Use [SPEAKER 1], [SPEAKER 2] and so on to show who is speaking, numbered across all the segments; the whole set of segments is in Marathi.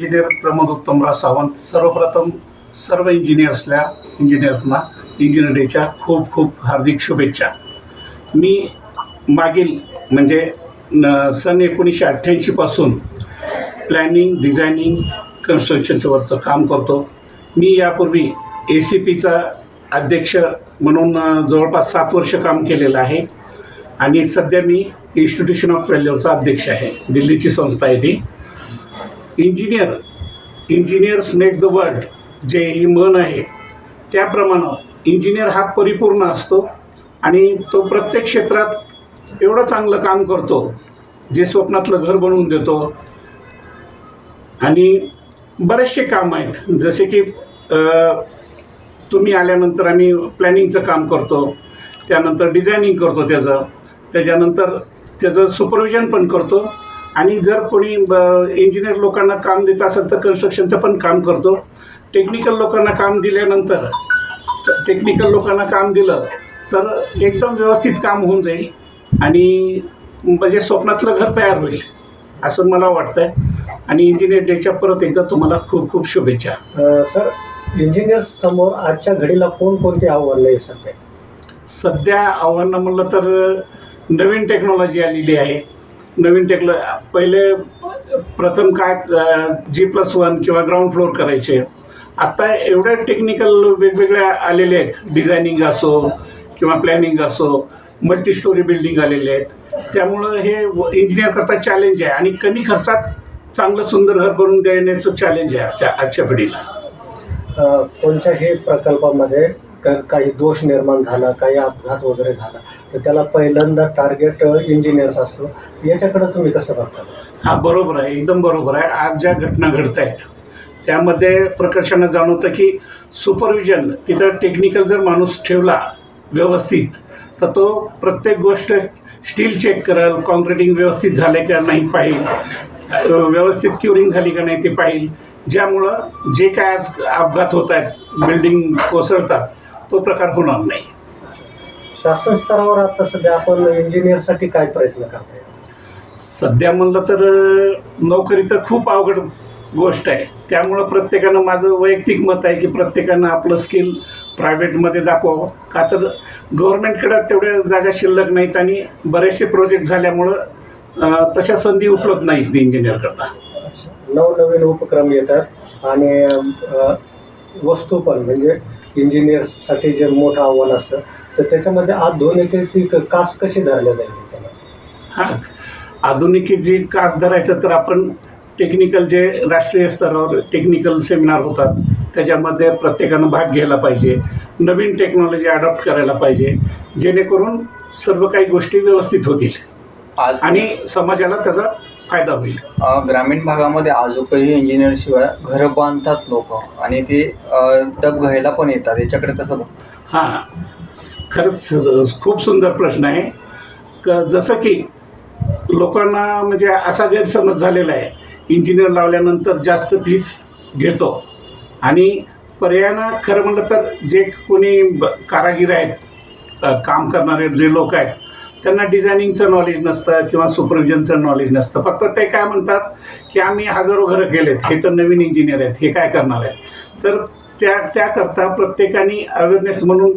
[SPEAKER 1] इंजिनियर प्रमोद उत्तमराव सावंत सर्वप्रथम सर्व इंजिनियर्सला इंजिनियर्सना इंजिनियर डेच्या खूप खूप हार्दिक शुभेच्छा. मी मागील म्हणजे न सन एकोणीसशे अठ्ठ्याऐंशीपासून प्लॅनिंग डिझायनिंग कन्स्ट्रक्शनच्यावरचं काम करतो. मी यापूर्वी ए सी पीचा अध्यक्ष म्हणून जवळपास सात वर्ष काम केलेलं आहे. आणि सध्या मी इन्स्टिट्यूशन ऑफ फेल्युअरचा अध्यक्ष आहे दिल्लीची संस्था आहे ती. Engineer engineers makes the world जे ही म्हण आहे त्याप्रमाणे इंजिनियर हा परिपूर्ण असतो आणि तो प्रत्येक क्षेत्रात एवढं चांगलं काम करतो जे स्वप्नातलं घर बनवून देतो. आणि बरेचसे काम आहेत जसे की तुम्ही आल्यानंतर आम्ही प्लॅनिंगचं काम करतो त्यानंतर डिझायनिंग करतो त्याचं त्याच्यानंतर त्याचं सुपरविजन पण करतो आणि जर कोणी इंजिनियर लोकांना काम देत असेल तर कन्स्ट्रक्शनचं पण काम करतो. टेक्निकल लोकांना काम दिल्यानंतर टेक्निकल लोकांना काम दिलं तर एकदम व्यवस्थित काम होऊन जाईल आणि म्हणजे स्वप्नातलं घर तयार होईल असं मला वाटतंय. आणि इंजिनियर डेच्या परत एकदा तुम्हाला खूप खूप शुभेच्छा.
[SPEAKER 2] सर इंजिनियर समोर आजच्या घडीला कोणकोणती आव्हानं आहे सध्या?
[SPEAKER 1] सध्या आव्हानं म्हणलं तर नवीन टेक्नॉलॉजी आलेली आहे. नवीन टेक्नो पहिले प्रथम काय जी प्लस वन किंवा ग्राउंड फ्लोअर करायचे. आत्ता एवढ्या टेक्निकल वेगवेगळ्या आलेले आहेत. डिझायनिंग असो किंवा प्लॅनिंग असो मल्टी स्टोरी बिल्डिंग आलेले आहेत. त्यामुळं हे इंजिनियर करता चॅलेंज आहे. आणि कमी खर्चात चांगलं सुंदर घर करून देण्याचं चॅलेंज आहे आजच्या आजच्या पिढीला.
[SPEAKER 2] कोणत्याही प्रकल्पामध्ये का काही दोष निर्माण झाला काही अपघात वगैरे झाला तर त्याला पहिल्यांदा टार्गेट इंजिनियर्स असतो. याच्याकडे तुम्ही कसं बघता?
[SPEAKER 1] हा बरोबर आहे. एकदम बरोबर आहे. आज ज्या घटना घडत आहेत त्यामध्ये प्रकर्षानं जाणवतं की सुपरविजन तिथं टेक्निकल जर माणूस ठेवला व्यवस्थित तर तो प्रत्येक गोष्ट स्टील चेक करेल कॉन्क्रिटिंग व्यवस्थित झाले का नाही पाहिजे व्यवस्थित क्युरिंग झाली का नाही ते पाहिजे ज्यामुळं जे काय आज अपघात होत आहेत बिल्डिंग कोसळतात तो प्रकार होणार नाही.
[SPEAKER 2] शासन स्तरावर आता सध्या आपण इंजिनियरसाठी काय प्रयत्न करताय?
[SPEAKER 1] सध्या म्हणलं तर नोकरी तर खूप अवघड गोष्ट आहे. त्यामुळं प्रत्येकानं माझं वैयक्तिक मत आहे की प्रत्येकानं आपलं स्किल प्रायव्हेटमध्ये दाखवावं. का तर गव्हर्नमेंटकडे तेवढ्या जागा शिल्लक नाहीत आणि बरेचसे प्रोजेक्ट झाल्यामुळं तशा संधी उपलब्ध नाहीत इंजिनियर करता.
[SPEAKER 2] नवनवीन उपक्रम येतात आणि वस्तू पण म्हणजे इंजिनियरसाठी जे मोठं आव्हान असतं तर त्याच्यामध्ये आधुनिकतेची क- कास कशी धरल्या जाईल त्याच्याला
[SPEAKER 1] हां. आधुनिक जे कास धरायचं तर आपण टेक्निकल जे राष्ट्रीय स्तरावर टेक्निकल सेमिनार होतात त्याच्यामध्ये प्रत्येकानं भाग घ्यायला पाहिजे. नवीन टेक्नॉलॉजी अडॉप्ट करायला पाहिजे. जेणेकरून सर्व काही गोष्टी व्यवस्थित होतील.
[SPEAKER 3] आज
[SPEAKER 1] आणि समाजाला त्याचा फायदा होईल?
[SPEAKER 3] ग्रामीण भागामध्ये आजोबाही इंजिनियर शिवाय घरं बांधतात लोक आणि ते डब घ्यायला पण येतात. याच्याकडे कसं बघ
[SPEAKER 1] हां खरंच खूप सुंदर प्रश्न आहे. क जसं की लोकांना म्हणजे असा गैरसमज झालेला आहे. इंजिनियर लावल्यानंतर जास्त फीस घेतो. आणि पर्यायानं खरं म्हणलं तर जे कोणी कारागीर आहेत काम करणारे जे लोक आहेत त्यांना डिझायनिंगचं नॉलेज नसतं किंवा सुपरविजनचं नॉलेज नसतं. फक्त ते काय म्हणतात की आम्ही हजारो घरं केलेत. हे तर नवीन इंजिनियर आहेत. हे काय करणार आहेत? तर त्या त्याकरता प्रत्येकाने अवेअरनेस म्हणून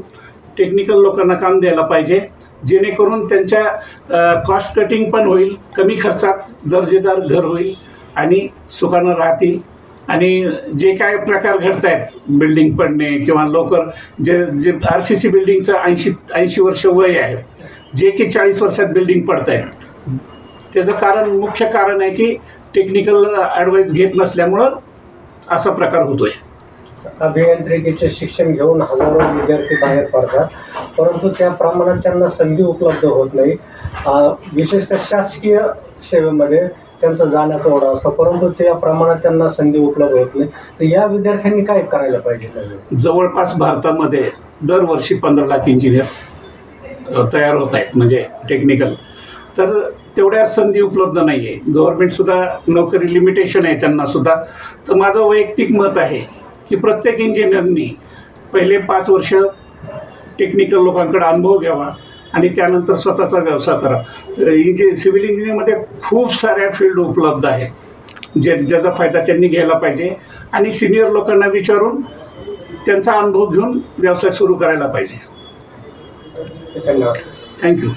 [SPEAKER 1] टेक्निकल लोकांना काम द्यायला पाहिजे. जेणेकरून त्यांच्या कॉस्ट कटिंग पण होईल कमी खर्चात दर्जेदार घर होईल आणि सुखानं राहतील. आणि जे काय प्रकार घडत आहेत बिल्डिंग पडणे किंवा लवकर जे जे आर सी सी बिल्डिंगचं ऐंशी ऐंशी वर्ष वय आहे जे की चाळीस वर्षात बिल्डिंग पडत आहे त्याचं कारण मुख्य कारण आहे की टेक्निकल ॲडवाईस घेत नसल्यामुळं असा प्रकार होतो आहे
[SPEAKER 2] अभियांत्रिकीचे शिक्षण घेऊन हजारो विद्यार्थी बाहेर पडतात परंतु त्या प्रमाणात त्यांना संधी उपलब्ध होत नाही. विशेषतः शासकीय सेवेमध्ये त्यांचा जाण्याचा ओढा असतो. परंतु त्या प्रमाणात त्यांना संधी उपलब्ध होत नाही. तर या विद्यार्थ्यांनी काय करायला पाहिजे
[SPEAKER 1] जवळपास भारतामध्ये दरवर्षी पंधरा लाख इंजिनियर तयार होत आहेत म्हणजे टेक्निकल तर तेवढ्या संधी उपलब्ध नाही आहे गव्हर्मेंटसुद्धा नोकरी लिमिटेशन आहे त्यांनासुद्धा तर माझं वैयक्तिक मत आहे की प्रत्येक इंजिनियरनी पहिले पाच वर्ष टेक्निकल लोकांकडे अनुभव घ्यावा. आणि त्यानंतर स्वतःचा व्यवसाय करा. इंजि सिव्हिल इंजिनिअरिंगमध्ये खूप साऱ्या फील्ड उपलब्ध आहेत. जे ज्याचा फायदा त्यांनी घ्यायला पाहिजे. आणि सिनियर लोकांना विचारून त्यांचा अनुभव घेऊन व्यवसाय सुरू करायला पाहिजे.
[SPEAKER 2] धन्यवाद.
[SPEAKER 1] थँक्यू